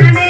Amen.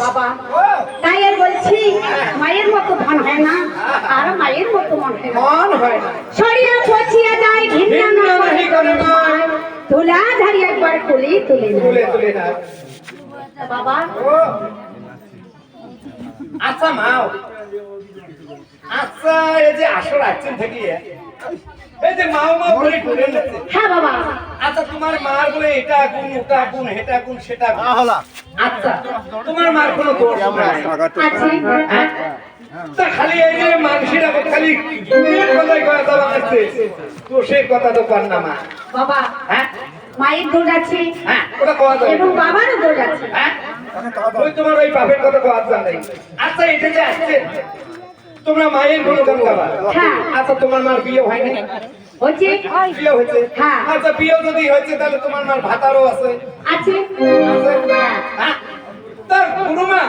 বাবা তাই আর বলছি মায়ের মতো ধন হয় না আর মায়ের মতো মন হয় না। মন হয় না। ছড়িয়া পচিয়া যায় ঘৃণা ঘৃণা না নাহি করে মা। ধারি একবার কুলি তুলে তুলে তুলে না। বাবা আচ্ছা মাও। আচ্ছা এই যে আসর আছেন থেকে এই যে মাও মাও বলে ঘুরে হ্যাঁ বাবা। আচ্ছা তোমার মার বলে এটা গুণ ওটা গুণ হেটা গুণ সেটা গুণ। আচ্ছা। তোমার মার কোনো দোষ নাই। হ্যাঁ? তা খালি এই যে মানুষেরা খালি গুণের কথাই কথা বানাচ্ছে দোষের কথা তো পার না মা। বাবা হ্যাঁ? মায়ের দোষ আছে। হ্যাঁ ওটা যাবে এবং বাবারও দোষ আছে। হ্যাঁ? ওই তোমার ওই বাপের কথা কথা জানাই আচ্ছা এটা যে আসছে তোমরা মায়ের গুণগান গাবা হ্যাঁ। আচ্ছা তোমার মার বিয়ে হচ্ছে বিয়ে হয়েছে। হ্যাঁ। আচ্ছা বিয়ে যদি হয়েছে তাহলে তোমার মার ভাতারও আছে? হ্যাঁ? গুরুমা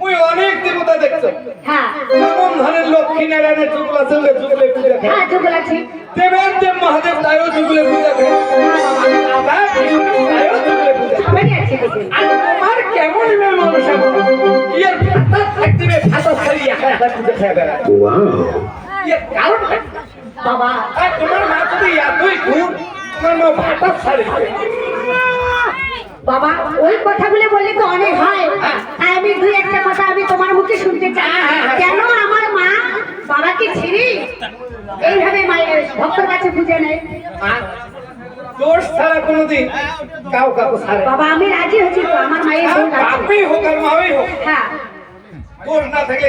মুই অনেক দেবতা দেখছ। হ্যাঁ। যেমন ধরেন লক্ষ্মী নারায়ণের যুগলা চলে যুগলে পূজা হ্যাঁ যুগল আছে। দেবের দেব মহাদেব তাইও যুগলে পূজা খায় তাইও যুগলে পূজা খায়। আছে একা পূজা খেয়ে বেড়ায়। কারণ বাবা তোমার মা যদি এতই গুণ, তোমার মা ভাতা ছাড়ে। বাবা ওই কথাগুলো বললে তো অনেক হয়। আমি দুই একটা কথা আমি তোমার মুখে শুনতে চাই। কেন আমার মা বাবাকে ছিঁড়ি এইভাবে মায়ের ভক্তর কাছে বুঝে নেয়? দোষ ছাড়া কোনোদিন কাউ কাকু ছাড়ে বাবা আমি রাজি হচ্ছি আমার মায়ের দোষ হোক আর মাই হোক। হ্যাঁ। দোষ না থাকলে